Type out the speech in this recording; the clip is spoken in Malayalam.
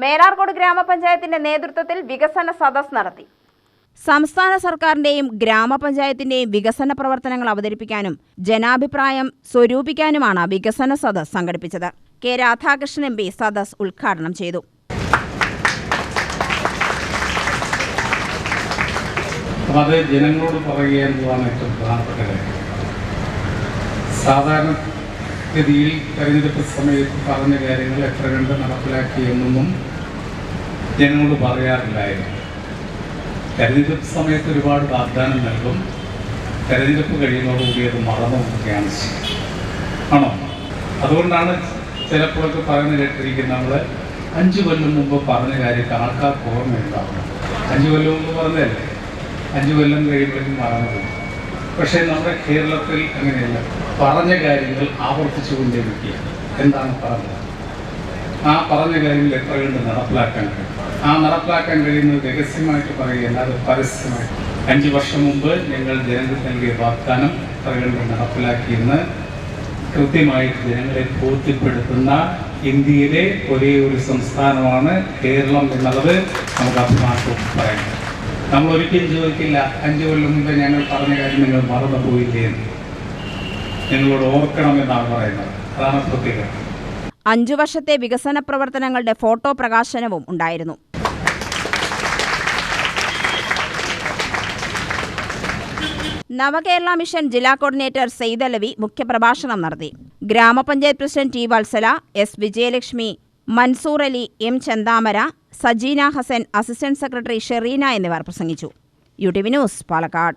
മേലാർകോട് ഗ്രാമപഞ്ചായത്തിന്റെ നേതൃത്വത്തിൽ വികസന സദസ് നടത്തി. സംസ്ഥാന സർക്കാരിന്റെയും ഗ്രാമപഞ്ചായത്തിന്റെയും വികസന പ്രവർത്തനങ്ങൾ അവതരിപ്പിക്കാനും ജനാഭിപ്രായം സ്വരൂപിക്കാനുമാണ് വികസന സദസ് സംഘടിപ്പിച്ചത്. കെ രാധാകൃഷ്ണൻ എം പി സദസ് ഉദ്ഘാടനം ചെയ്തു. അത് ജനങ്ങളോട് പറയുക എന്നതാണ് ഏറ്റവും പ്രധാനപ്പെട്ട കാര്യം. സാധാരണ ഗതിയിൽ തെരഞ്ഞെടുപ്പ് സമയത്ത് പറഞ്ഞ കാര്യങ്ങൾ എത്ര കണ്ട് നടപ്പിലാക്കി എന്നൊന്നും ജനങ്ങളോട് പറയാറില്ലായിരുന്നു. തെരഞ്ഞെടുപ്പ് സമയത്ത് ഒരുപാട് വാഗ്ദാനം നൽകും. തെരഞ്ഞെടുപ്പ് കഴിയുന്നതോടുകൂടി അത് മറന്നു നോക്കുകയാണ് ആണോ? അതുകൊണ്ടാണ് ചിലപ്പോഴൊക്കെ പറഞ്ഞു കേട്ടിരിക്കുന്നത് നമ്മൾ അഞ്ചു കൊല്ലം മുമ്പ് പറഞ്ഞ കാര്യത്തിൽ ആൾക്കാർക്ക് ഓർമ്മയുണ്ടാവണം. അഞ്ചു കൊല്ലം മുമ്പ് പറഞ്ഞതല്ലേ? അഞ്ചു കൊല്ലം കഴിയുമ്പോഴേക്കും മറന്നു പോകും. പക്ഷേ നമ്മുടെ കേരളത്തിൽ അങ്ങനെയല്ല. പറഞ്ഞ കാര്യങ്ങൾ ആവർത്തിച്ചുകൊണ്ടേയിരിക്കുക എന്താണ് പറഞ്ഞത്? ആ പറഞ്ഞ കാര്യങ്ങൾ എത്ര കണ്ട് നടപ്പിലാക്കാൻ കഴിയും? ആ നടപ്പിലാക്കാൻ കഴിയുന്നത് രഹസ്യമായിട്ട് പറയുകയല്ല അത് പരസ്യമായിട്ട്. അഞ്ചു വർഷം മുമ്പ് ഞങ്ങൾ ജനങ്ങൾക്ക് നൽകിയ വാഗ്ദാനം എത്ര കണ്ട് നടപ്പിലാക്കിയെന്ന് കൃത്യമായിട്ട് ജനങ്ങളെ ബോധ്യപ്പെടുത്തുന്ന ഇന്ത്യയിലെ ഒരേ ഒരു സംസ്ഥാനമാണ് കേരളം എന്നുള്ളത് നമുക്ക് അഭിമാനത്തോട് പറയാം നമ്മൾ ഒരിക്കലും ചോദിക്കില്ല അഞ്ചു കൊല്ലം മുമ്പ് ഞങ്ങൾ പറഞ്ഞ കാര്യം നിങ്ങൾ മറന്നു പോയില്ലേ എന്ന്? നിങ്ങളോട് ഓർക്കണമെന്നാണ് പറയുന്നത്. അതാണ് പ്രത്യേകത അഞ്ചു വർഷത്തെ വികസന പ്രവർത്തനങ്ങളുടെ ഫോട്ടോ പ്രകാശനവും ഉണ്ടായിരുന്നു. നവകേരള മിഷൻ ജില്ലാ കോർഡിനേറ്റർ സെയ്ദലവി മുഖ്യപ്രഭാഷണം നടത്തി. ഗ്രാമപഞ്ചായത്ത് president T Valsala S Vijayalakshmi Mansoor Ali M Chanthamara Sajeena Hasan assistant secretary Shereena എന്നിവർ പ്രസംഗിച്ചു. U T V news Palakkad.